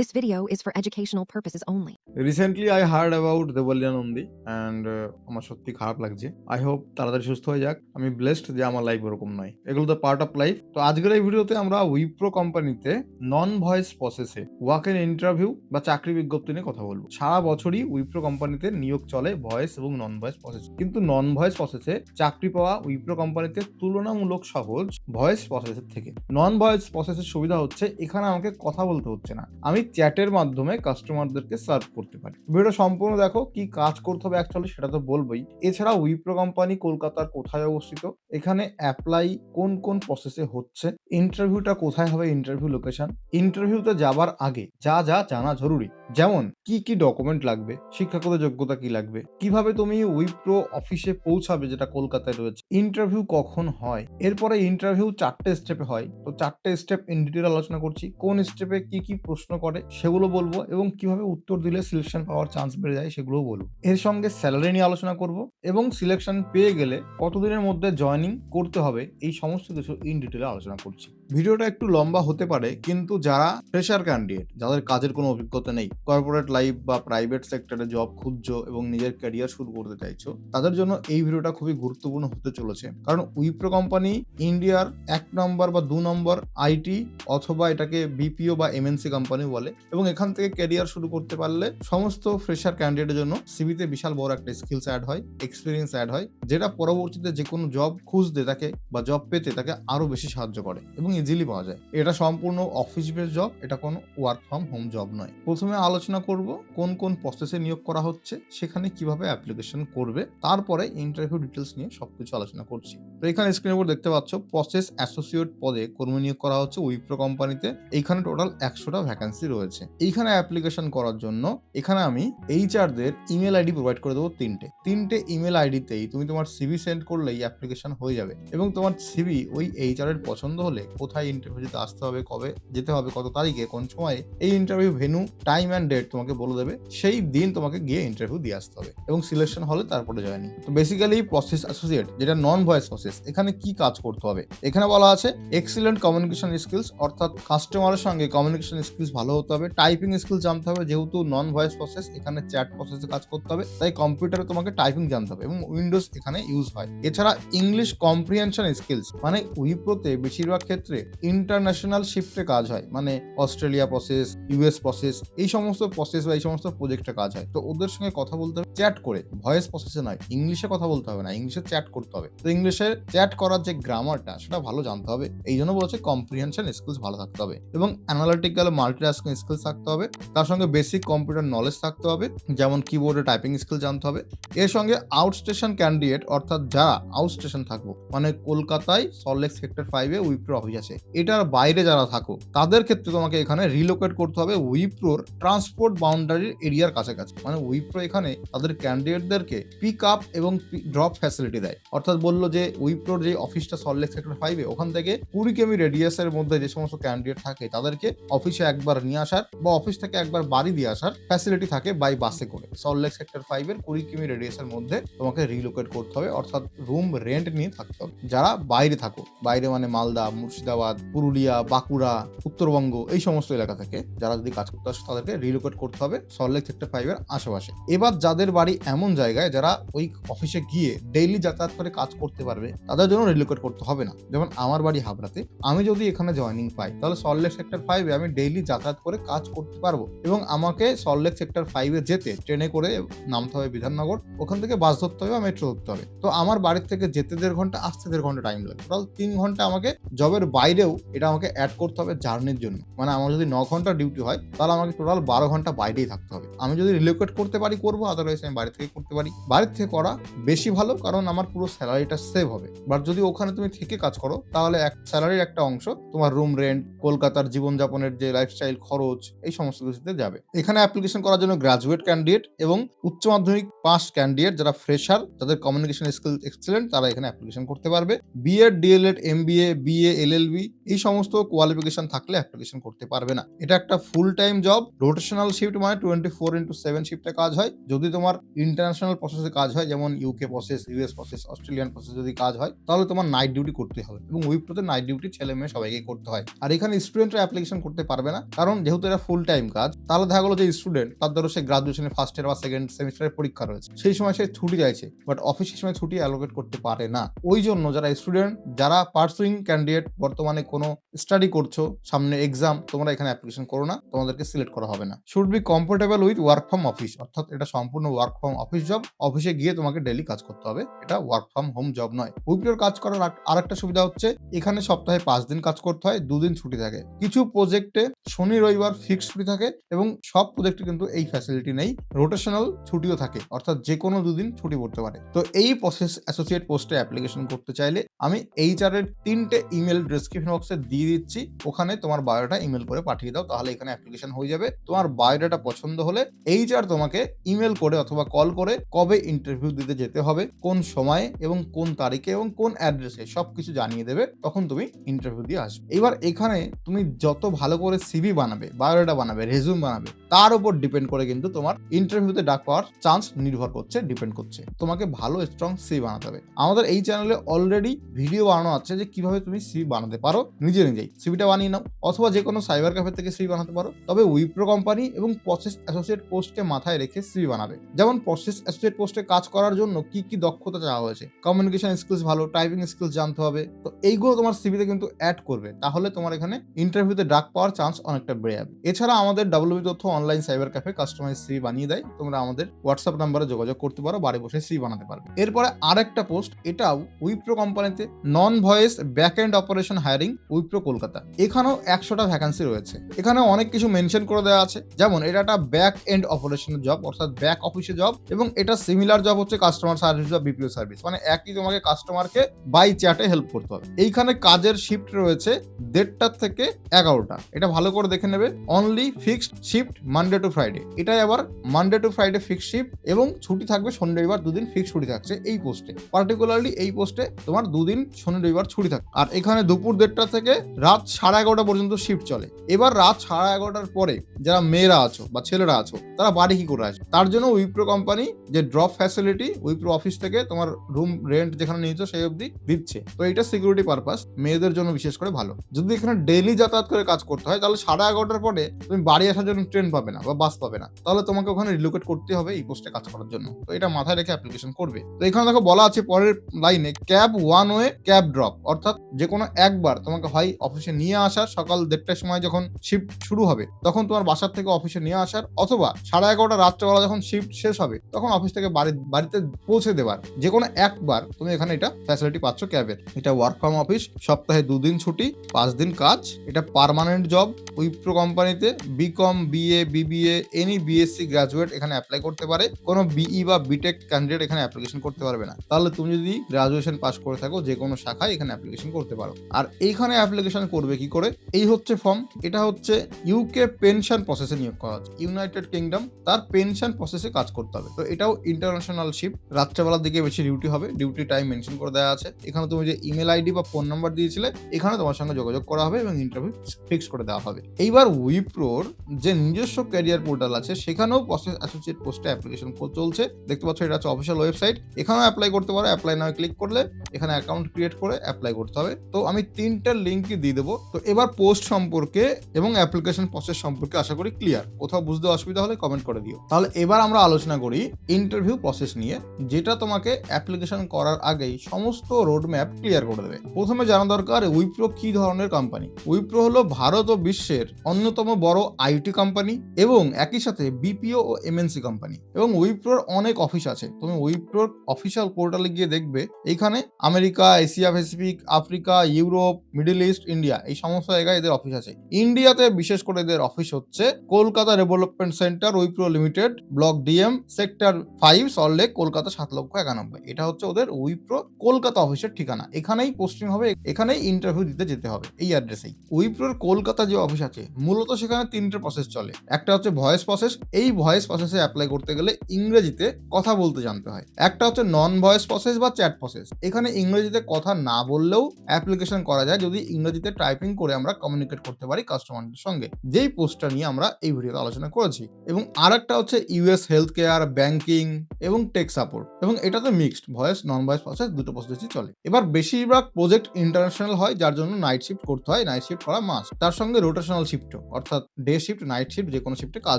This video is for educational purposes only. Recently I heard about Debalia Nandi and আমার সত্যি খারাপ লাগছে। I hope তাড়াতাড়ি সুস্থ হয়ে যাক। আমি ব্লেসড যে আমার লাইফ এরকম নয়। এগুলো তো পার্ট অফ লাইফ তো আজকের এই ভিডিওতে আমরা উইপ্রো কোম্পানিতে নন ভয়েস প্রসেসে ওয়াক এন ইন্টারভিউ বা চাকরি বিজ্ঞপ্তি নিয়ে কথা বলব। সারা বছরই উইপ্রো কোম্পানিতে নিয়োগ চলে ভয়েস এবং নন ভয়েস প্রসেস কিন্তু নন ভয়েস প্রসেসে চাকরি পাওয়া উইপ্রো কোম্পানিতে তুলনামূলক সহজ ভয়েস প্রসেসের থেকে। নন ভয়েস প্রসেসের সুবিধা হচ্ছে এখানে আমাকে কথা বলতে হচ্ছে না। আমি চ্যাটের মাধ্যমে কাস্টমারদেরকে সার্ভ করতে পারি। ভিডিওটা সম্পূর্ণ দেখো, কি কাজ করতে হবে অ্যাকচুয়ালি সেটা তো বলবোই। এছাড়া উইপ্রো কোম্পানি কলকাতার কোথায় অবস্থিত? এখানে অ্যাপ্লাই কোন কোন প্রসেসে হচ্ছে? ইন্টারভিউটা কোথায় হবে? ইন্টারভিউ লোকেশন ইন্টারভিউতে যাবার আগে যা যা জানা জরুরি। যেমন, কি কি ডকুমেন্ট লাগবে? শিক্ষাগত যোগ্যতা কি লাগবে? কীভাবে তুমি উইপ্রো অফিসে পৌঁছাবে যেটা কলকাতায় রয়েছে? ইন্টারভিউ কখন হয়? এরপরে ইন্টারভিউ চারটে স্টেপে হয়। তো চারটে স্টেপ ইন ডিটেল আলোচনা করছি। কোন স্টেপে কি কি প্রশ্ন করে? সেগুলো বলব এবং কীভাবে উত্তর দিলে সিলেকশন পাওয়ার চান্স বেড়ে যায় সেগুলোও বলব। এর সঙ্গে স্যালারি নিয়ে আলোচনা করব এবং সিলেকশন পেয়ে গেলে কতদিনের মধ্যে জয়নিং করতে হবে এই সমস্ত কিছু ইন ডিটেলে আলোচনা করছি। ভিডিওটা একটু লম্বা হতে পারে, কিন্তু যারা ফ্রেশার ক্যান্ডিডেট যাদের কাজের কোনো অভিজ্ঞতা নেই কর্পোরেট লাইফ বা প্রাইভেট সেক্টরে জব খুঁজছো এবং নিজের ক্যারিয়ার শুরু করতে চাইছো, তাদের জন্য এই ভিডিওটা খুবই গুরুত্বপূর্ণ হতে চলেছে। কারণ উইপ্রো কোম্পানি ইন্ডিয়ার এক নম্বর বা দু নম্বর আইটি অথবা এটাকে বিপিও বা এমএনসি কোম্পানি বলে, এবং এখান থেকে ক্যারিয়ার শুরু করতে পারলে সমস্ত ফ্রেশার ক্যান্ডিডেটের জন্য সিভিতে বিশাল বড় একটা স্কিলস অ্যাড হয় এক্সপিরিয়েন্স অ্যাড হয়, যেটা পরবর্তীতে যে কোনো জব খুঁজতে তাকে বা জব পেতে তাকে আরও বেশি সাহায্য করে। এবং ইজিলি পাওয়া যায়। এটা সম্পূর্ণ অফিস বেস জব এটা কোনো ওয়ার্ক ফ্রম হোম জব নয়। প্রথমে আলোচনা করব কোন কোন প্রসেসে নিয়োগ করা হচ্ছে, সেখানে কীভাবে অ্যাপ্লিকেশন করবে, তারপরে ইন্টারভিউ ডিটেলস নিয়ে সবকিছু আলোচনা করছি। তো এখানে স্ক্রিনের উপর দেখতে পাচ্ছ প্রসেস অ্যাসোসিয়েট পদে কর্মী নিয়োগ করা হচ্ছে উইপ্রো কোম্পানিতে এইখানে টোটাল একশোটা ভ্যাকান্সি রয়েছে। এইখানে অ্যাপ্লিকেশন করার জন্য এখানে আমি এইচআরদের ইমেল আইডি প্রোভাইড করে দেবো তিনটে। তিনটে ইমেল আইডিতেই তুমি তোমার সিভি সেন্ড করলেই অ্যাপ্লিকেশন হয়ে যাবে এবং তোমার সিভি ওই এইচআর এর পছন্দ হলে কোথায় ইন্টারভিউ দিতে আসতে হবে, কবে যেতে হবে, কত তারিখে, কোন সময়ে, এই interview venue time and date তোমাকে বলে দেবে, সেই দিন তোমাকে গিয়ে ইন্টারভিউ দিয়ে আসতে হবে এবং সিলেকশন হলে তারপরে জয়নিং তো বেসিক্যালি প্রসেস অ্যাসোসিয়েট যেটা নন ভয়েস প্রসেস এখানে কি কাজ করতে হবে? এখানে বলা আছে এক্সিলেন্ট কমিউনিকেশন স্কিলস অর্থাৎ কাস্টমারের সঙ্গে কমিউনিকেশন স্কিলস ভালো হতে হবে টাইপিং স্কিল জানতে হবে, যেহেতু নন ভয়েস প্রসেস এখানে চ্যাট প্রসেসে কাজ করতে হবে, তাই কম্পিউটারে তোমাকে টাইপিং জানতে হবে এবং উইন্ডোজ এখানে ইউজ হয়। এছাড়া ইংলিশ কম্প্রিহেনশন স্কিলস মানে উইপ্রোতে বেশিরভাগ ক্ষেত্রে ইন্টারন্যাশনাল শিফটে কাজ হয়। মানে অস্ট্রেলিয়া প্রসেস ইউএস প্রসেস এই সমস্ত প্রসেস বা এই সমস্ত প্রজেক্টে কাজ হয়। তো ওদের সঙ্গে কথা বলতে হবে চ্যাট করে। ভয়েস প্রসেসে নয় ইংলিশে কথা বলতে হবে না ইংলিশে চ্যাট করতে হবে। তো ইংলিশে চ্যাট করার যে গ্রামারটা সেটা ভালো জানতে হবে। এই জন্য বলছে কম্প্রিহেনশন স্কিলস ভালো থাকতে হবে এবং অ্যানালিটিক্যাল মাল্টিটাস্কিং স্কিলস থাকতে হবে। তার সঙ্গে বেসিক কম্পিউটার নলেজ থাকতে হবে, যেমন কিবোর্ডে টাইপিং স্কিল জানতে হবে। এর সঙ্গে আউট স্টেশন ক্যান্ডিডেট অর্থাৎ যারা আউট স্টেশন থাকব মানে কলকাতায় সল্টলেক সেক্টর ফাইভে উইপ্রো অফিস এটার বাইরে যারা থাকো তাদের ক্ষেত্রে তোমাকে এখানে রিলোকেট করতে হবে উইপ্রোর ট্রান্সপোর্ট বাউন্ডারির এরিয়ার কাছাকাছি। মানে উইপ্রো এখানে তাদের ক্যান্ডিডেটদেরকে পিক আপ এবং ড্রপ ফ্যাসিলিটি দেয়। অর্থাৎ বলল যে উইপ্রোর যে অফিসটা সল্টলেক সেক্টর ফাইভে ওখান থেকে কুড়ি কেমি রেডিয়াসের মধ্যে যে সমস্ত ক্যান্ডিডেট থাকে, তাদেরকে অফিসে একবার নিয়ে আসার বা অফিস থেকে একবার বাড়ি দিয়ে আসার ফ্যাসিলিটি থাকে বাই বাসে করে। সল্টলেক সেক্টর ফাইভের কুড়ি কিমি রেডিয়াসের মধ্যে তোমাকে রিলোকেট করতে হবে। অর্থাৎ রুম রেন্ট নিয়ে থাকতে হবে। যারা বাইরে থাকো বাইরে মানে মালদা, মুর্শিদাবাদ পুরুলিয়া, বাঁকুড়া, উত্তরবঙ্গ এই সমস্ত এলাকা থেকে যারা যদি কাজ করতে আসে তাদেরকে রিলোকেট করতে হবে সল্টলেক সেক্টর ফাইভের আশেপাশে। এবার যাদের বাড়ি এমন জায়গায় যারা ওই অফিসে গিয়ে ডেইলি যাতায়াত করে কাজ করতে পারবে, তাদের জন্য রিলোকেট করতে হবে না। যেমন আমার বাড়ি হাবড়াতে, আমি যদি এখানে জয়নিং পাই, তাহলে সল্টলেক সেক্টর ফাইভে আমি ডেইলি যাতায়াত করে কাজ করতে পারব এবং আমাকে সল্টলেক সেক্টর ফাইভে যেতে ট্রেনে করে নামতে হবে বিধাননগর, ওখান থেকে বাস ধরতে হবে বা মেট্রো ধরতে হবে। তো আমার বাড়ির থেকে যেতে দেড় ঘণ্টা, আসতে দেড় ঘণ্টা টাইম লাগে। টোটাল তিন ঘণ্টা আমাকে জবের বাইরেও এটা আমাকে অ্যাড করতে হবে জার্নির জন্য। মানে আমার যদি ন ঘণ্টা ডিউটি হয়, তাহলে আমাকে টোটাল বারো ঘণ্টা বাইরেই থাকতে হবে। আমি যদি রিলোকেট করতে পারি, করব আদারওয়াইজ আমি বাড়ি থেকে করতে পারি। বাড়ির থেকে করা বেশি ভালো, কারণ আমার পুরো স্যালারিটা সেভ হবে। বাট যদি ওখানে তুমি থেকে কাজ করো, তাহলে এক স্যালারির একটা অংশ তোমার রুম রেন্ট কলকাতার জীবনযাপনের যে লাইফস্টাইল খরচ, এই সমস্ত কিছুতে যাবে। এখানে অ্যাপ্লিকেশন করার জন্য গ্রাজুয়েট ক্যান্ডিডেট এবং উচ্চ মাধ্যমিক পাস ক্যান্ডিডেট যারা ফ্রেশার যাদের কমিউনিকেশন স্কিল এক্সেলেন্ট তারা এখানে অ্যাপ্লিকেশন করতে পারবে। B Ed D El Ed M B A BA L L LLB এই সমস্ত কোয়ালিফিকেশন থাকলে অ্যাপ্লিকেশন করতে পারবে না। এটা একটা full time job rotational shift মানে টোয়েন্টি ফোর ইন্টু সেভেন শিফটে কাজ হয়। যদি তোমার ইন্টারন্যাশনাল প্রসেসে কাজ হয়, যেমন UK process US process Australian process যদি কাজ হয়, তাহলে তোমার নাইট ডিউটি করতে হবে এবং উইপ্রোতে নাইট ডিউটি ছেলে মেয়ে সবাইকে করতে হয়। আর এখানে স্টুডেন্টরা অ্যাপ্লিকেশন করতে পারবে না, কারণ যেহেতু এটা ফুল টাইম কাজ, তাহলে দেখা গেলো যে স্টুডেন্ট তার ধরো সে গ্রাজুয়েশনে ফার্স্ট ইয়ার বা সেকেন্ড সেমিস্টারের পরীক্ষা রয়েছে। সেই সময় সে ছুটি চাইছে বাট অফিসের সময় ছুটি অ্যালোকেট করতে পারে না। ওই জন্য যারা স্টুডেন্ট যারা পার্সুইং ক্যান্ডিডেট বর্তমানে কোনো স্টাডি করছ, সামনে এক্সাম তোমরা এখানে অ্যাপ্লিকেশন করো না, তোমাদেরকে সিলেক্ট করা হবে না। Should be comfortable with work from office অর্থাৎ এটা সম্পূর্ণ ওয়ার্ক ফ্রম অফিস জব অফিসে গিয়ে তোমাকে ডেলি কাজ করতে হবে। এটা ওয়ার্ক ফ্রম হোম জব নয়। উইপ্রোর কাজ করার আর- আরেকটা সুবিধা হচ্ছে, এখানে সপ্তাহে পাঁচ দিন কাজ করতে হয়, দুদিন ছুটি থাকে। কিছু প্রজেক্টে শনি, রবিবার ফিক্স ছুটি থাকে এবং সব প্রজেক্টে কিন্তু এই ফ্যাসিলিটি নেই। রোটেশনাল ছুটিও থাকে, অর্থাৎ যে কোনো দুদিন ছুটি পড়তে পারে। তো এই প্রসেস অ্যাসোসিয়েট পোস্টে অ্যাপ্লিকেশন করতে চাইলে, আমি এইচআর এর তিনটে ইমেল ডেসক্রিপশন বক্সে দিয়ে দিচ্ছি। ওখানে তোমার বায়োডাটা ইমেল করে পাঠিয়ে দাও, তাহলে এখানে অ্যাপ্লিকেশন হয়ে যাবে। তোমার বায়োডাটা পছন্দ হলে এইচআর তোমাকে ইমেল করে অথবা কল করে কবে ইন্টারভিউ দিতে যেতে হবে, কোন সময়ে এবং কোন তারিখে এবং কোন অ্যাড্রেসে সব কিছু জানিয়ে দেবে, তখন তুমি ইন্টারভিউ দিয়ে আসবে। এবার এখানে তুমি যত ভালো করে সিভি বানাবে, বায়োডাটা বানাবে রেজুম বানাবে, তার উপর ডিপেন্ড করে কিন্তু তোমার ইন্টারভিউতে ডাক পাওয়ার চান্স নির্ভর করছে ডিপেন্ড করছে। তোমাকে ভালো স্ট্রং সিভি বানাতে হবে। আমাদের এই চ্যানেলে অলরেডি ভিডিও বানানো আছে যে কীভাবে তুমি সিভি বানাতে পারো নিজে নিজেই সিভিটা বানিয়ে নাও, অথবা যে কোনো সাইবার ক্যাফে থেকে সিভি বানাতে পারো। তবে উইপ্রো কোম্পানি এবং প্রসেস অ্যাসোসিয়েট পোস্টকে মাথায় রেখে সিভি বানাবে। যেমন প্রসেস অ্যাসোসিয়েট পোস্টে কাজ করার জন্য কি কি দক্ষতা চাওয়া হয়েছে? কমিউনিকেশন স্কিলস ভালো টাইপিং স্কিলস জানতে হবে। তো এইগুলো তোমার সিভিতে কিন্তু অ্যাড করবে। তাহলে তোমার এখানে ইন্টারভিউতে ডাক পাওয়ার চান্স অনেকটা বেড়ে যাবে। এছাড়া আমাদের ডাব্লিউবি তথ্য online cyber cafe customize CV বানিয়ে দেয়। তোমরা আমাদের হোয়াটসঅ্যাপ নাম্বারে যোগাযোগ করতে পারো, বাড়ি বসে সিভি বানাতে পারবে। এরপরে আরেকটা পোস্ট এটাও উইপ্রো কোম্পানিতে non voice back end operation hiring Wipro Kolkata. এখানেও একশোটা ভ্যাকান্সি রয়েছে। এখানে অনেক কিছু মেনশন করে দেওয়া আছে। যেমন, এটা একটা ব্যাক এন্ড অপারেশনের জব অর্থাৎ ব্যাক অফিসে জব এবং এটা সিমিলার জব হচ্ছে কাস্টমার সার্ভিস বা বিপিও সার্ভিস মানে একই তোমাকে কাস্টমারকে বাই চ্যাটে হেল্প করতে হবে। এইখানে কাজের শিফট রয়েছে দেড়টার থেকে এগারোটা। এটা ভালো করে দেখে নেবে। Only fixed shift Monday to Friday এটাই আবার Monday to Friday fixed shift এবং ছুটি থাকবে শনি রবিবার, দুদিন ফিক্সড ছুটি থাকছে এই পোস্টে পার্টিকুলারলি এই পোস্টে তোমার দুদিন শনি রবিবার ছুটি থাকে আর এখানে দুপুর দেড়টা থেকে রাত সাড়ে এগারোটা পর্যন্ত শিফট চলে। এবার রাত সাড়ে এগারোটার পরে যারা মেয়েরা আছো বা ছেলেরা আছো, তারা বাড়ি কি করে আসবে? তার জন্য উইপ্রো কোম্পানি যে ড্রপ ফ্যাসিলিটি উইপ্রো অফিস থেকে তোমার রুম রেন্ট যেখানে নিয়েছো সেই অবধি দিচ্ছে। তো এটা সিকিউরিটি পারপাস মেয়েদের জন্য বিশেষ করে ভালো। যদি এখানে ডেইলি যাতায়াত করে কাজ করতে হয়, তাহলে সাড়ে এগারোটার পরে তুমি বাড়ি আসার জন্য ট্রেন পাবে না বা বাস পাবে না। তাহলে তোমাকে ওখানে রিলোকেট করতে হবে এই পোস্টে কাজ করার জন্য। তো এটা মাথায় রেখে অ্যাপ্লিকেশন করবে। তো এখানে দেখো বলা আছে পরের লাইনে cab one way cab drop অর্থাৎ যে কোনো একবার তোমাকে হয় অফিসে নিয়ে আসার সকাল দেড়টার সময় যখন শিফট শুরু হবে, তখন তোমার বাসার থেকে অফিসে নিয়ে আসার অথবা সাড়ে এগারোটা রাত্রেবেলা যখন শিফট শেষ হবে, তখন অফিস থেকে বাড়ি, বাড়িতে পৌঁছে দেবার। যে কোনো একবার তুমি এখানে এটা ফ্যাসিলিটি পাচ্ছ ক্যাবের। এটা ওয়ার্ক ফ্রম অফিস সপ্তাহে দুদিন ছুটি, পাঁচ দিন কাজ। এটা পার্মানেন্ট জব উইপ্রো কোম্পানিতে BCom BA BBA any BSc graduate এখানে অ্যাপ্লাই করতে পারে। কোনো বিই বা বিটেক ক্যান্ডিডেট এখানে অ্যাপ্লিকেশন করতে পারবে না। তাহলে তুমি যদি গ্রাজুয়েশন পাস করে থাকো যে কোনো শাখায় এখানে অ্যাপ্লিকেশন করতে পারো। আর এইখানে অ্যাপ্লিকেশন করবে কি করে? এই হচ্ছে ফর্ম এটা হচ্ছে ইউকে পেনশন প্রসেসে নিয়োগ করা হচ্ছে। ইউনাইটেড কিংডম তার পেনশন প্রসেসে কাজ করতে হবে। তো এটাও ইন্টারন্যাশনাল শিপ রাত্রেবেলার দিকে বেশি ডিউটি হবে। ডিউটি টাইম মেনশন করে দেওয়া আছে। এখানে তুমি যে ইমেল আইডি বা ফোন নাম্বার দিয়েছিলে, এখানে তোমার সঙ্গে যোগাযোগ করা হবে এবং ইন্টারভিউ ফিক্স করে দেওয়া হবে। এইবার উইপ্রোর যে নিজস্ব ক্যারিয়ার পোর্টাল আছে, সেখানেও প্রসেস অ্যাসোসিয়েট পোস্টে অ্যাপ্লিকেশন চলছে। দেখতে পাচ্ছ এটা হচ্ছে অফিসিয়াল ওয়েবসাইট এখানেও অ্যাপ্লাই করতে পারো। অ্যাপ্লাই নাও ক্লিক করলে এখানে অ্যাকাউন্ট ক্রিয়েট করে অ্যাপ্লাই করতে হবে। তো আমি তিনটা লিঙ্কই দিয়ে দেবো। তো এবার পোস্ট সম্পর্কে এবং অ্যাপ্লিকেশন প্রসেস সম্পর্কে আশা করি ক্লিয়ার কোথাও বুঝতে অসুবিধা হলে কমেন্ট করে দিও। তাহলে এবার আমরা আলোচনা করি ইন্টারভিউ প্রসেস নিয়ে, যেটা তোমাকে অ্যাপ্লিকেশন করার আগেই সমস্ত রোড ম্যাপ ক্লিয়ার করে দেবে। প্রথমে জানা দরকার উইপ্রো কি ধরনের কোম্পানি উইপ্রো হলো ভারত ও বিশ্বের অন্যতম বড় আইটি কোম্পানি এবং একই সাথে বিপিও ও এমএনসি কোম্পানি এবং উইপ্রোর অনেক অফিস আছে। তুমি উইপ্রোর অফিসিয়াল পোর্টালে গিয়ে দেখবে এইখানে America Asia Pacific Africa, Europe Middle East India এই সমস্ত জায়গায় এদের অফিস আছে। ইন্ডিয়াতে বিশেষ করে এদের অফিস হচ্ছে Kolkata development centre Wipro limited block DM sector five Salt Lake Kolkata সাত লক্ষ একানব্বই। এটা হচ্ছে ওদের উইপ্রো কলকাতা অফিসের ঠিকানা। এখানেই পোস্টিং হবে, এখানেই ইন্টারভিউ দিতে যেতে হবে, এই অ্যাড্রেসেই উইপ্রোর কলকাতা যে অফিস আছে, মূলত সেখানে তিনটে প্রসেস চলে। একটা হচ্ছে ভয়েস প্রসেস এই ভয়েস প্রসেসে অ্যাপ্লাই করতে গেলে ইংরেজিতে কথা বলতে জানতে হয়। একটা হচ্ছে নন ভয়েস প্রসেস বা চ্যাট প্রসেস এখানে ইংরেজিতে কথা না বললেও অ্যাপ্লিকেশন করা করা যায় যদি ইংরেজিতে টাইপিং করে আমরা কমিউনিকেট করতে পারি কাস্টমারদের সঙ্গে। যেই পোস্টটা নিয়ে আমরা এই ভিডিওতে আলোচনা করেছি। এবং আর একটা হচ্ছে ইউএস হেলথ কেয়ার ব্যাংকিং এবং টেক সাপোর্ট এবং এটাতে mixed voice non voice process দুটো প্রসেসই চলে। এবার বেশিরভাগ প্রজেক্ট ইন্টারন্যাশনাল হয়, যার জন্য নাইট শিফট করতে হয়। নাইট শিফট করা মাস তার সঙ্গে রোটেশনাল শিফট অর্থাৎ ডে শিফট নাইট শিফট যে কোনো শিফটে কাজ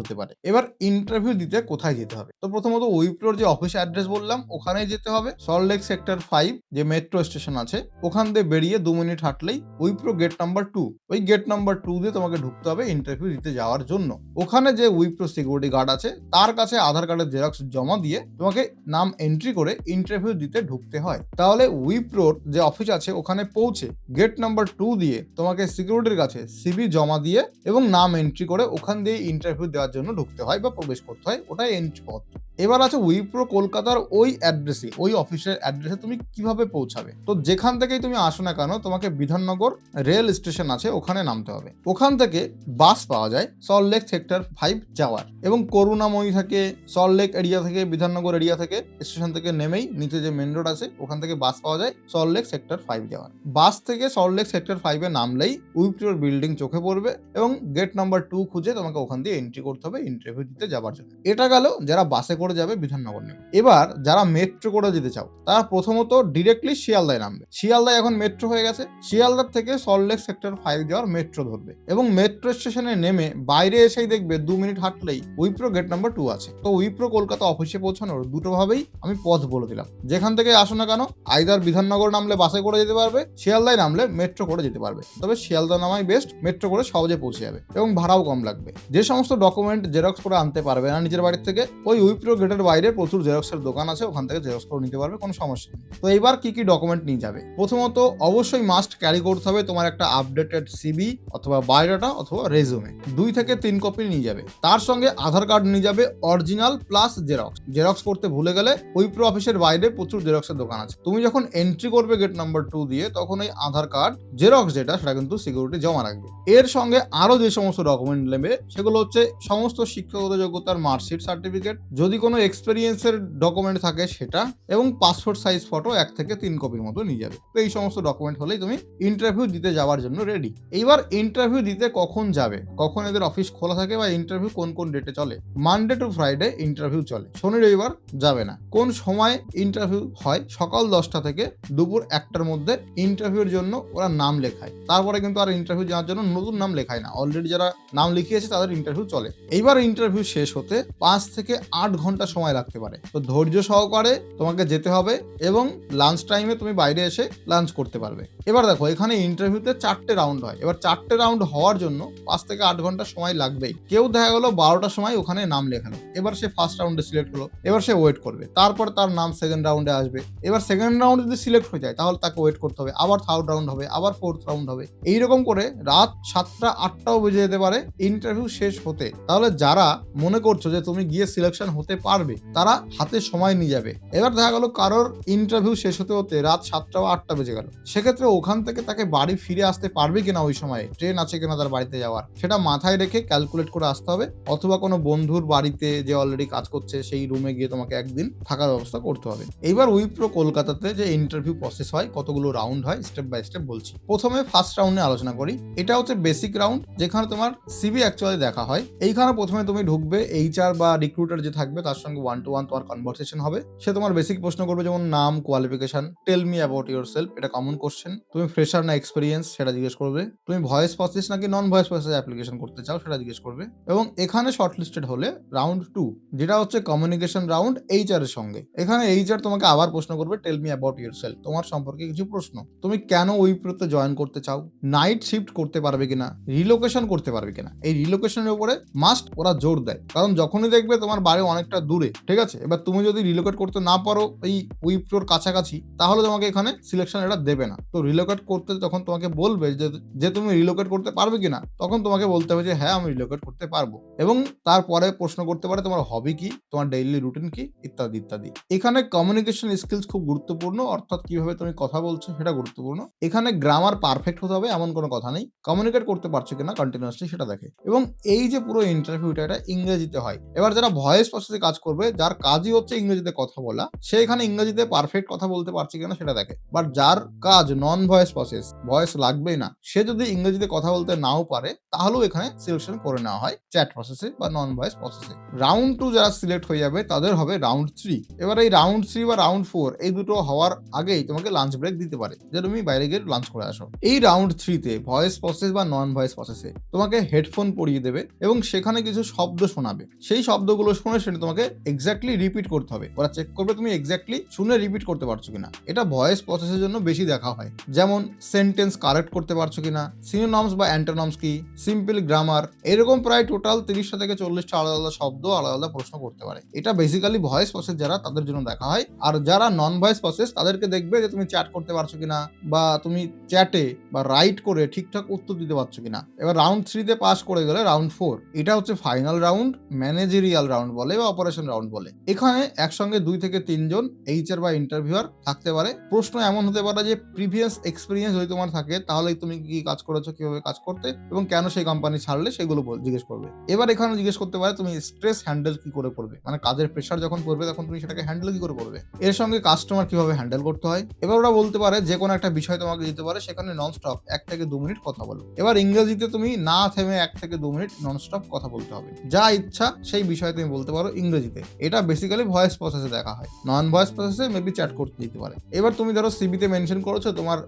হতে পারে। এবার ইন্টারভিউ দিতে কোথায় যেতে হবে? তো প্রথমত উইপ্রোর যে অফিস অ্যাড্রেস বললাম ওখানে যেতে হবে। সল্টলেক সেক্টর ফাইভ যে মেট্রো স্টেশন আছে, ওখান দিয়ে বেরিয়ে দু মিনিট হাঁটলেই উইপ্রো গেট নাম্বার টু ওই গেট নাম্বার টু দিয়ে তোমাকে ঢুকতে হবে ইন্টারভিউ দিতে যাওয়ার জন্য। ওখানে যে উইপ্রো সিকিউরিটি গার্ড আছে, তার কাছে আধার কার্ডের জেরক্স জমা দিয়ে তোমাকে নাম এন্ট্রি করে ইন্টারভিউ দিতে ঢুকতে হয়। তাহলে উইপ্রোর যে অফিস আছে, ওখানে পৌঁছে গেট নাম্বার টু দিয়ে তোমাকে সিকিউরিটির কাছে সিবি জমা দিয়ে এবং নাম এন্ট্রি করে ওখান দিয়ে ইন্টারভিউ দেওয়ার জন্য ঢুকতে হয় বা প্রবেশ করতে হয়, ওটাই এন্ট্রি পথ। এবার আছে উইপ্রো কলকাতার ওই অ্যাড্রেসে ওই অফিসের অ্যাড্রেসে তুমি কীভাবে পৌঁছাবে? তো যেখান থেকেই তুমি আসো না কেন, তোমাকে বিধাননগর রেল স্টেশন আছে, ওখানে নামতে হবে। ওখান থেকে বাস পাওয়া যায় সল্টলেক সেক্টর ফাইভ যাওয়ার এবং করুণাময়ী থেকে সল্টলেক এরিয়া থেকে, বিধাননগর এরিয়া থেকে স্টেশন থেকে নেমেই নিচে যে মেন রোড আছে, ওখান থেকে বাস পাওয়া যায় সল্টলেক সেক্টর ফাইভ যাওয়ার। বাস থেকে সল্টলেক সেক্টর ফাইভে নামলেই উইপ্রোর বিল্ডিং চোখে পড়বে এবং গেট নাম্বার টু খুঁজে তোমাকে ওখান দিয়ে এন্ট্রি করতে হবে ইন্টারভিউ দিতে যাবার জন্য। এটা গেল যারা বাসে করে যাবে বিধাননগর নেমে এবার যারা মেট্রো করে যেতে চাও, তারা প্রথমত ডিরেক্টলি শিয়ালদায় নামবে। শিয়ালদায় এখন মেট্রো হয়ে গেছে শিয়ালদার থেকে সল্টলেক সেক্টর ফাইভ যাওয়ার মেট্রো ধরবে এবং মেট্রো স্টেশনে নেমে বাইরে এসেই দেখবে দু মিনিট হাঁটলেই উইপ্রো গেট নাম্বার টু আছে। তো উইপ্রো কলকাতা অফিসে পৌঁছানোর দুটো ভাবেই আমি পথ বলে দিলাম। যেখান থেকে আসো না কেন আইদার বিধাননগর নামলে বাসে করে যেতে পারবে, শিয়ালদায় নামলে মেট্রো করে যেতে পারবে। তবে শিয়ালদা নামাই বেস্ট মেট্রো করে সহজে পৌঁছে যাবে এবং ভাড়াও কম লাগবে। যে সমস্ত ডকুমেন্ট জেরক্স করে আনতে পারবে না নিজের বাড়ির থেকে, ওই উইপ্রো গেটের বাইরে প্রচুর জেরক্সের দোকান আছে, ওখান থেকে জেরক্স করে নিতে পারবে, কোনো সমস্যা নেই। তো এবার কি কি ডকুমেন্ট নিয়ে যাবে? প্রথমত অবশ্যই মাস্ট ক্যারি করতে হবে তোমার একটা আপডেটেড সিবি অথবা বায়োডাটা অথবা রেজুমে দুই থেকে তিন কপি নিয়ে যাবে। তার সঙ্গে আধার কার্ড নিয়ে যাবে অরিজিনাল প্লাস জেরক্স জেরক্স করতে ভুলে গেলে উইপ্রো অফিসের বাইরে প্রচুর জেরক্সের দোকান আছে। তুমি যখন এন্ট্রি করবে গেট নাম্বার টু দিয়ে, তখন ওই আধার কার্ড জেরক্স যেটা, সেটা কিন্তু সিকিউরিটি জমা রাখবে। এর সঙ্গে আরও যে সমস্ত ডকুমেন্ট নেবে, সেগুলো হচ্ছে সমস্ত শিক্ষাগত যোগ্যতার মার্কশিট সার্টিফিকেট যদি কোনো এক্সপেরিয়েন্সের ডকুমেন্ট থাকে সেটা, এবং পাসপোর্ট সাইজ ফটো এক থেকে তিন কপির মতো নিয়ে যাবে। তো এই সমস্ত ডকুমেন্ট হলেই তুমি ইন্টারভিউ দিতে যাওয়ার জন্য রেডি এইবার ইন্টারভিউ দিতে কখন যাবে? কখন এদের অফিস খোলা থাকে বা ইন্টারভিউ কোন কোন ডেটে চলে? মানডে টু ফ্রাইডে ইন্টারভিউ চলে। শনি, রবিবার যাবে না। কোন সময় ইন্টারভিউ হয়? সকাল দশটা থেকে দুপুর একটার মধ্যে ইন্টারভিউর জন্য ওরা নাম লেখায়। তারপরে কিন্তু আর ইন্টারভিউ যাওয়ার জন্য নতুন নাম লেখায় না। অলরেডি যারা নাম লিখিয়েছে তাদের ইন্টারভিউ চলে। এইবার ইন্টারভিউ শেষ হতে পাঁচ থেকে আট ঘণ্টা সময় লাগতে পারে। তো ধৈর্য সহকারে তোমাকে যেতে হবে এবং লাঞ্চ টাইমে তুমি বাইরে এসে লাঞ্চ করতে পারবে। এবার দেখো, এখানে ইন্টারভিউতে চারটে রাউন্ড হয়। এবার চারটে রাউন্ড হওয়ার জন্য পাঁচ থেকে আট ঘণ্টা সময় লাগবেই। কেউ দেখা গেলো বারোটার সময় ওখানে নাম লেখালো। এবার সে ফার্স্ট রাউন্ডে সিলেক্ট হলো। এবার সে ওয়েট করবে। তারপর তার নাম সেকেন্ড রাউন্ডে আসবে। এবার সেকেন্ড রাউন্ড যদি সিলেক্ট হয়ে যায়, তাহলে তাকে ওয়েট করতে হবে। আবার থার্ড রাউন্ড হবে, আবার ফোর্থ রাউন্ড হবে। এইরকম করে রাত সাতটা আটটাও বেজে যেতে পারে ইন্টারভিউ শেষ হতে। তাহলে যারা মনে করছ যে তুমি গিয়ে সিলেকশন হতে পারবে, তারা হাতে সময় নিয়ে যাবে। এবার দেখা গেলো কারোর ইন্টারভিউ শেষ হতে হতে রাত সাতটা বা আটটা বেজে গেল। সেক্ষেত্রে ওখান থেকে তাকে বাড়ি ফিরে আসতে পারবে কিনা ওই সময়ে? ট্রেন আছে কিনা তার বাড়িতে যাওয়ার? সেটা মাথায় রেখে ক্যালকুলেট করে আসতে হবে। অথবা কোনো বন্ধুর বাড়িতে যে অলরেডি কাজ করছে, সেই রুমে গিয়ে তোমাকে একদিন থাকার ব্যবস্থা করতে হবে। এইবার উইপ্রো কলকাতাতে যে ইন্টারভিউ প্রসেস হয়, কতগুলো রাউন্ড হয় স্টেপ বাই স্টেপ বলছি। প্রথমে ফার্স্ট রাউন্ডে আলোচনা করি। এটা হচ্ছে বেসিক রাউন্ড যেখানে তোমার সিবি অ্যাকচুয়ালি দেখা হয়। এইখানে প্রথমে তুমি ঢুকবে এইচআর বা রিক্রুটার যে থাকবে, তার সঙ্গে ওয়ান টু ওয়ান তোমার কনভারসেশন হবে। সে তোমার বেসিক প্রশ্ন করবে, যেমন নাম qualification tell me about yourself এটা কমন কোশ্চেন তুমি ফ্রেশার না এক্সপিরিয়েন্স সেটা জিজ্ঞেস করবে। তুমি ভয়েস প্রসেস নাকি নন ভয়েস প্রসেস অ্যাপ্লিকেশন করতে চাও, সেটা জিজ্ঞেস করবে। এবং এখানে শর্ট লিস্টেড হলে রাউন্ড টু যেটা হচ্ছে কমিউনিকেশন রাউন্ড এইচআর এর সঙ্গে। এখানে এইচআর তোমাকে আবার প্রশ্ন করবে tell me about yourself তোমার সম্পর্কে কিছু প্রশ্ন। তুমি কেন উইপ্রোতে জয়েন করতে চাও? নাইট শিফট করতে পারবে কিনা? রিলোকেশন করতে পারবে কিনা? এই রিলোকেশনের উপরে মাস্ট ওরা জোর দেয়। কারণ যখনই দেখবে তোমার বাড়ি অনেকটা দূরে, ঠিক আছে? এবার তুমি যদি রিলোকেট করতে না পারো এই উইপ্রোর কাছাকাছি, তাহলে তোমাকে এখানে সিলেকশন এটা দেবে না। তো রিলোকেট করতে তখন তোমাকে বলবে যে তুমি রিলোকেট করতে পারবে কিনা, তখন তোমাকে বলতে হবে যে হ্যাঁ আমি রিলোকেট করতে পারব। এবং তারপরে প্রশ্ন করতে পারে, তোমার হবি কি? তোমার ডেইলি রুটিন কি? ইত্যাদি ইত্যাদি। এখানে কমিউনিকেশন স্কিলস খুব গুরুত্বপূর্ণ, অর্থাৎ কীভাবে তুমি কথা বলছো সেটা গুরুত্বপূর্ণ। এখানে গ্রামার পারফেক্ট হতে হবে, এমন কোনো কথা নেই। কমিউনিকেট করতে পারছ কিনা কন্টিনিউয়াসলি সেটা দেখে। এবং এই যে পুরো ইন্টারভিউটা এটা ইংরেজিতে হয়। এবার যারা ভয়েস প্রসেসে কাজ করবে, যার কাজই হচ্ছে ইংরেজিতে কথা বলা, সে এখানে ইংরেজিতে পারফেক্ট কথা বলতে পারছে কিনা সেটা দেখে। বাট যার কাজ non voice voice process voice লাগবেই না। সে যদি ইংরেজিতে কথা বলতে নাও পারে, তাহলেও এখানে সিলেকশন করে নেওয়া হয় চ্যাট প্রসেসে বা নন ভয়েস প্রসেসে রাউন্ড টু যারা সিলেক্ট হয়ে যাবে, তাদের হবে রাউন্ড থ্রি এবার এই রাউন্ড থ্রি বা রাউন্ড ফোর এই দুটো হওয়ার আগেই তোমাকে লাঞ্চ ব্রেক দিতে পারে, যে তুমি বাইরে গিয়ে লাঞ্চ করে আসো। এই রাউন্ড থ্রিতে ভয়েস প্রসেস বা নন ভয়েস প্রসেসে তোমাকে হেডফোন পরিয়ে দেবে এবং সেখানে কিছু শব্দ শোনাবে। সেই শব্দগুলো শুনে সেটা তোমাকে এক্স্যাক্টলি রিপিট করতে হবে। ওরা চেক করবে তুমি এক্স্যাক্টলি শুনে রিপিট করতে পারছ কিনা। এটা ভয়েস প্রসেসের জন্য বেশি দেখা হয়। যেমন সেন্টেন্স কারেক্ট করতে পারছ কিনা সিনোনমস বা অ্যান্টোনমস কি সিম্পল গ্রামার এরকম প্রায় টোটাল তিরিশটা থেকে চল্লিশটা আলাদা আলাদা শব্দ, আলাদা আলাদা প্রশ্ন করতে পারে। এটা বেসিক্যালি ভয়েস প্রসেস যারা, তাদের জন্য দেখা হয়। আর যারা নন ভয়েস প্রসেস তাদেরকে দেখবে যে তুমি চ্যাট করতে পারছ কিনা, বা তুমি চ্যাটে বা রাইট করে ঠিকঠাক উত্তর দিতে পারছ কিনা। এবার রাউন্ড থ্রিতে পাস করে গেলে রাউন্ড ফোর এটা হচ্ছে ফাইনাল রাউন্ড ম্যানেজেরিয়াল রাউন্ড বলে বা অপারেশন রাউন্ড বলে। এখানে একসঙ্গে দুই থেকে তিনজন এইচআর বা ইন্টারভিউয়ার থাকতে পারে। প্রশ্ন এমন হতে পারে যে প্রিভিয়াস এক্সপিরিয়েন্স যদি তোমার থাকে তাহলে তুমি কি কাজ করেছ, কীভাবে কাজ করতে এবং কেন সেই কোম্পানি ছাড়লে সেগুলো জিজ্ঞেস করবে। এবার এখানে জিজ্ঞেস করতে পারে, তুমি স্ট্রেস হ্যান্ডেল কি করে করবে? মানে কাজের প্রেশার যখন পড়বে, তখন তুমি সেটাকে হ্যান্ডেল কি করে করবে? এর সঙ্গে কাস্টমার কীভাবে হ্যান্ডেল করতে হয়? এবার ওরা বলতে পারে, যে কোনো একটা বিষয় তোমাকে দিতে পারে, সেখানে নন স্টপ এক থেকে দু মিনিট কথা বলো। এবার ইংরেজিতে তুমি না থেমে এক থেকে দু মিনিট নন স্টপ কথা বলতে হবে। যা ইচ্ছা সেই বিষয়ে তুমি বলতে পারো ইংরেজিতে। এটা বেসিক্যালি ভয়েস প্রসেসে দেখা হয়। নন ভয়েস প্রসেসে মেবি চ্যাট করতে দিতে পারে। এবার তুমি ধরো সিবিতে মেনশন করেছ, তোমার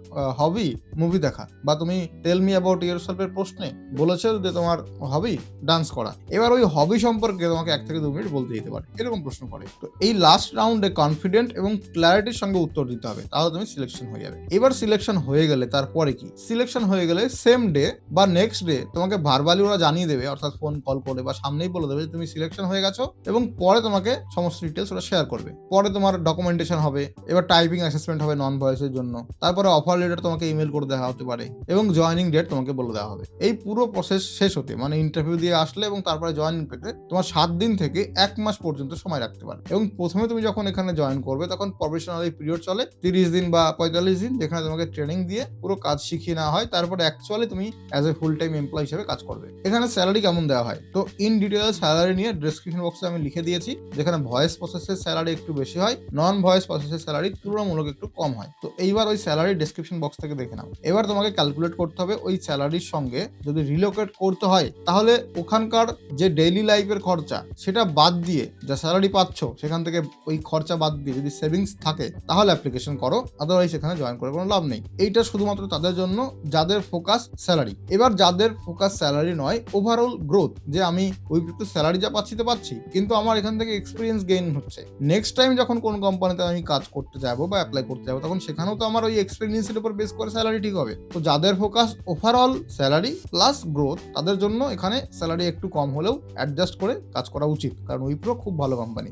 হবি মুভি দেখা। বা তুমি টেল মি অ্যাবাউট ইয়ার সেলফের প্রশ্নে বলেছ যে তোমার হবি ডান্স করা। এবার ওই হবি সম্পর্কে তোমাকে এক থেকে দু মিনিট বলতে দিতে পারে। এরকম প্রশ্ন করে। তো এই লাস্ট রাউন্ডে কনফিডেন্ট এবং ক্ল্যারিটির সঙ্গে উত্তর দিতে হবে, তাহলে তুমি সিলেকশন হয়ে যাবে। এবার সিলেকশন হয়ে গেলে তারপরে কি? সিলেকশন হয়ে গেলে সেম ডে বা নেক্সট ডে তোমাকে ভার্বালি ওরা জানিয়ে দেবে, অর্থাৎ ফোন কল করে বা সামনেই বলে দেবে যে তুমি সিলেকশন হয়ে গেছো এবং পরে তোমাকে সমস্ত ডিটেলস ওরা শেয়ার করবে। পরে তোমার ডকুমেন্টেশন হবে, এবার টাইপিং অ্যাসেসমেন্ট হবে নন ভয়েসের জন্য, তারপরে অফার লেটার তোমাকে ইমেল করে দেওয়া হতে পারে এবং জয়নিং ডেট তোমাকে বলে দেওয়া হবে। এই পুরো প্রসেস শেষ হতে মানে ইন্টারভিউ দিয়ে আসলে এবং তারপরে জয়েনিং পেতে তোমার সাত দিন থেকে এক মাস পর্যন্ত সময় রাখতে পারে। এবং প্রথমে তুমি যখন এখানে জয়েন করবে, তখন প্রফেশনালি পিরিয়ড চলে, তিরিশ দিন বা পঁয়তাল্লিশ দিন, যেখানে তোমাকে ট্রেনিং দিয়ে পুরো কাজ শিখিয়ে নেওয়া হয়। তারপরে অ্যাকচুয়ালি তুমি as a full time employ হিসেবে কাজ করবে। এখানে স্যালারি কেমন দেওয়া হয়? তো ইন ডিটেল স্যালারি নিয়ে ডেসক্রিপশন বক্সে আমি লিখে দিয়েছি, যেখানে ভয়েস প্রসেসের স্যালারি একটু বেশি হয় নন ভয়েস প্রসেসের স্যালারি তুলনামূলক একটু কম হয়। তো এইবার ওই স্যালারি ডেসক্রিপশন বক্স থেকে দেখে নাও। এবার তোমাকে ক্যালকুলেট করতে হবে ওই স্যালারির সঙ্গে যদি রিলোকেট করতে হয়, তাহলে ওখানকার যে ডেইলি লাইফের খরচা, সেটা বাদ দিয়ে যা স্যালারি পাচ্ছ, সেখান থেকে ওই খরচা বাদ দিয়ে যদি সেভিংস থাকে, তাহলে অ্যাপ্লিকেশন করো। আদারওয়াইজ সেখানে জয়েন করে কোনো লাভ নেই। এইটা শুধুমাত্র তাদের জন্য, যাদের ফোকাস স্যালারি এবার যাদের ফোকাস স্যালারি নয় ওভারঅল গ্রোথ যে আমি ওই স্যালারি যা পাচ্ছি তো পাচ্ছি, কিন্তু আমার এখান থেকে এক্সপিরিয়েন্স গেইন হচ্ছে। নেক্সট টাইম যখন কোন কোম্পানিতে আমি কাজ করতে যাব বা অ্যাপ্লাই করতে যাব, তখন সেখানেও তো আমার ওই এক্সপিরিয়েন্সের উপর বেস করে স্যালারি ঠিক হবে। তো যাদের focus overall salary plus growth তাদের জন্য এখানে স্যালারি একটু কম হলেও অ্যাডজাস্ট করে কাজ করা উচিত। কারণ উইপ্রো খুব ভালো কোম্পানি